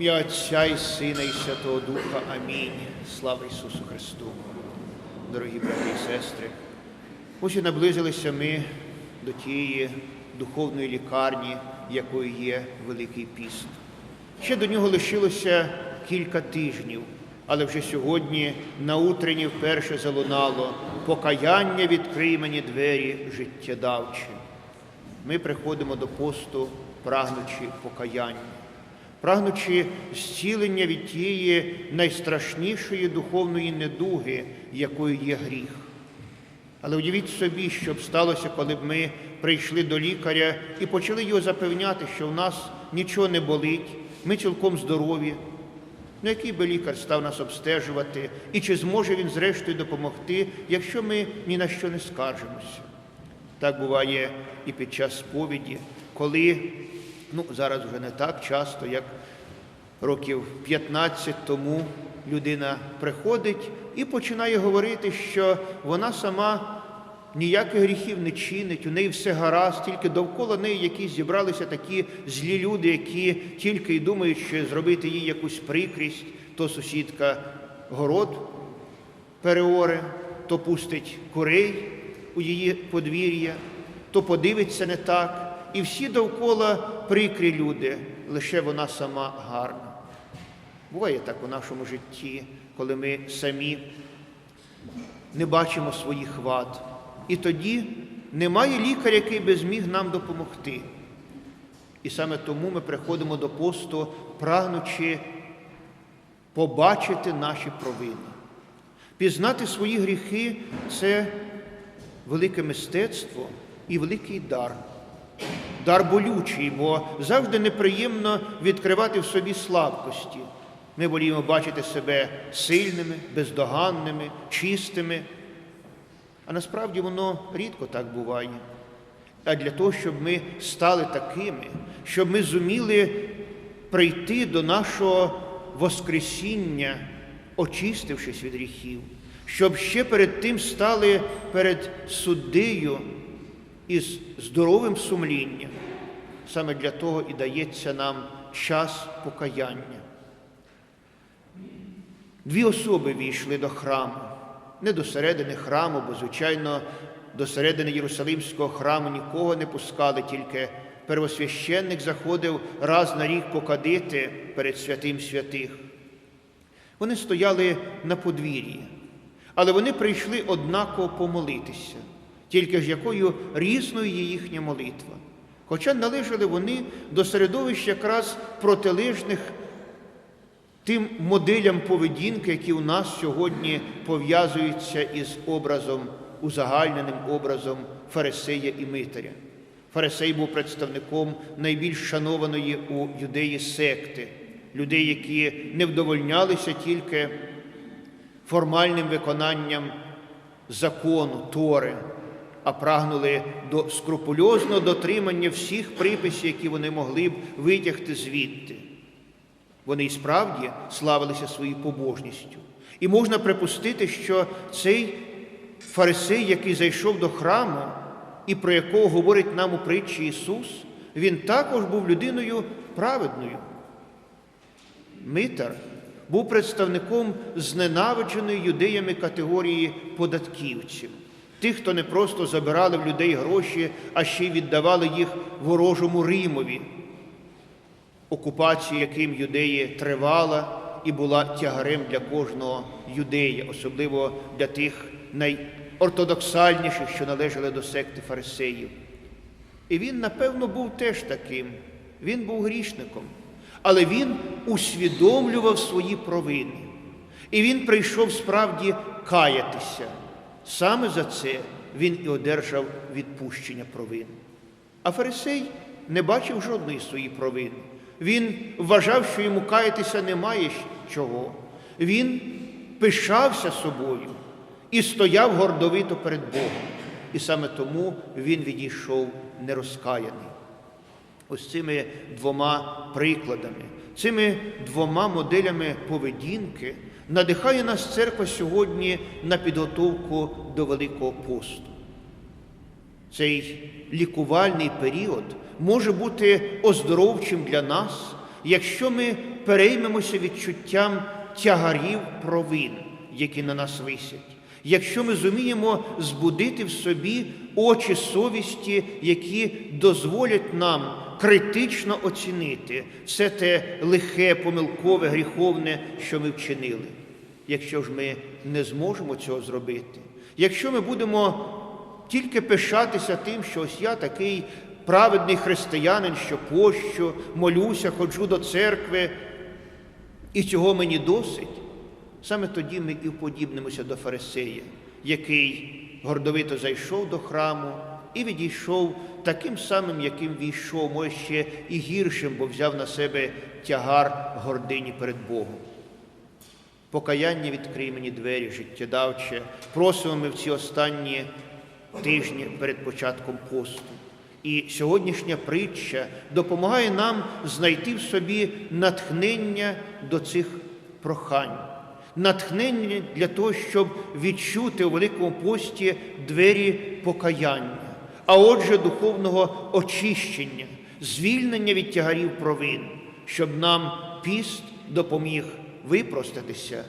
Отця і Сина, і Святого Духа. Амінь. Слава Ісусу Христу. Дорогі брати і сестри, ось і наблизилися ми до тієї духовної лікарні, якою є Великий Піст. Ще до нього лишилося кілька тижнів, але вже сьогодні на утренні вперше залунало покаяння відкрий мені двері життєдавчі. Ми приходимо до посту, прагнучи покаяння, прагнучи зцілення від тієї найстрашнішої духовної недуги, якою є гріх. Але уявіть собі, що б сталося, коли б ми прийшли до лікаря і почали його запевняти, що в нас нічого не болить, ми цілком здорові. Ну, який би лікар став нас обстежувати, і чи зможе він зрештою допомогти, якщо ми ні на що не скаржимося? Так буває і під час сповіді, коли, ну зараз вже не так часто, як років 15 тому людина приходить і починає говорити, що вона сама ніяких гріхів не чинить, у неї все гаразд, тільки довкола неї якісь зібралися такі злі люди, які тільки й думають, що зробити їй якусь прикрість, то сусідка город переоре, то пустить курей у її подвір'я, то подивиться не так. І всі довкола прикрі люди, лише вона сама гарна. Буває так у нашому житті, коли ми самі не бачимо своїх вад. І тоді немає лікаря, який би зміг нам допомогти. І саме тому ми приходимо до посту, прагнучи побачити наші провини. Пізнати свої гріхи це велике мистецтво і великий дар. Дар болючий, бо завжди неприємно відкривати в собі слабкості. Ми воліємо бачити себе сильними, бездоганними, чистими. А насправді воно рідко так буває. А для того, щоб ми стали такими, щоб ми зуміли прийти до нашого Воскресіння, очистившись від гріхів, щоб ще перед тим стали перед суддею із здоровим сумлінням. Саме для того і дається нам час покаяння. Дві особи війшли до храму, не до середини храму, бо, звичайно, до середини Єрусалимського храму нікого не пускали, тільки первосвященник заходив раз на рік покадити перед святим святих. Вони стояли на подвір'ї, але вони прийшли однаково помолитися, тільки ж якою різною є їхня молитва. Хоча належали вони до середовища якраз протилежних тим моделям поведінки, які у нас сьогодні пов'язуються із образом, узагальненим образом Фарисея і Митаря. Фарисей був представником найбільш шанованої у юдеї секти, людей, які не вдовольнялися тільки формальним виконанням закону, Тори, а прагнули до скрупульозного дотримання всіх приписів, які вони могли б витягти звідти. Вони і справді славилися своєю побожністю. І можна припустити, що цей фарисей, який зайшов до храму, і про якого говорить нам у притчі Ісус, він також був людиною праведною. Митар був представником зненавидженої юдеями категорії податківців, тих, хто не просто забирали в людей гроші, а ще й віддавали їх ворожому Римові окупація, яким юдеї тривала і була тягарем для кожного юдея, особливо для тих найортодоксальніших, що належали до секти фарисеїв. І він, напевно, був теж таким. Він був грішником, але він усвідомлював свої провини. І він прийшов справді каятися. Саме за це він і одержав відпущення провин. А фарисей не бачив жодної своєї провини. Він вважав, що йому каятися немає чого. Він пишався собою і стояв гордовито перед Богом. І саме тому він відійшов нерозкаяний. Ось цими двома прикладами, цими двома моделями поведінки надихає нас церква сьогодні на підготовку до Великого посту. Цей лікувальний період може бути оздоровчим для нас, якщо ми переймемося відчуттям тягарів провин, які на нас висять, якщо ми зуміємо збудити в собі очі совісті, які дозволять нам критично оцінити все те лихе, помилкове, гріховне, що ми вчинили. Якщо ж ми не зможемо цього зробити, якщо ми будемо тільки пишатися тим, що ось я такий праведний християнин, що пощу, молюся, ходжу до церкви, і цього мені досить, саме тоді ми і вподібнимося до Фарисея, який гордовито зайшов до храму і відійшов таким самим, яким війшов, може ще і гіршим, бо взяв на себе тягар гордині перед Богом. Покаяння відкрий мені двері, життєдавче. Просимо ми в ці останні тижні перед початком посту. І сьогоднішня притча допомагає нам знайти в собі натхнення до цих прохань, натхнення для того, щоб відчути у Великому пості двері покаяння, а отже, духовного очищення, звільнення від тягарів провин, щоб нам піст допоміг випростатися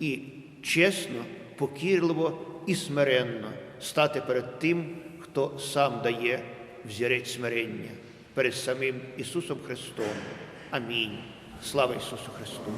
і чесно, покірливо і смиренно стати перед тим, хто сам дає взірець смирення перед самим Ісусом Христом. Амінь. Слава Ісусу Христу!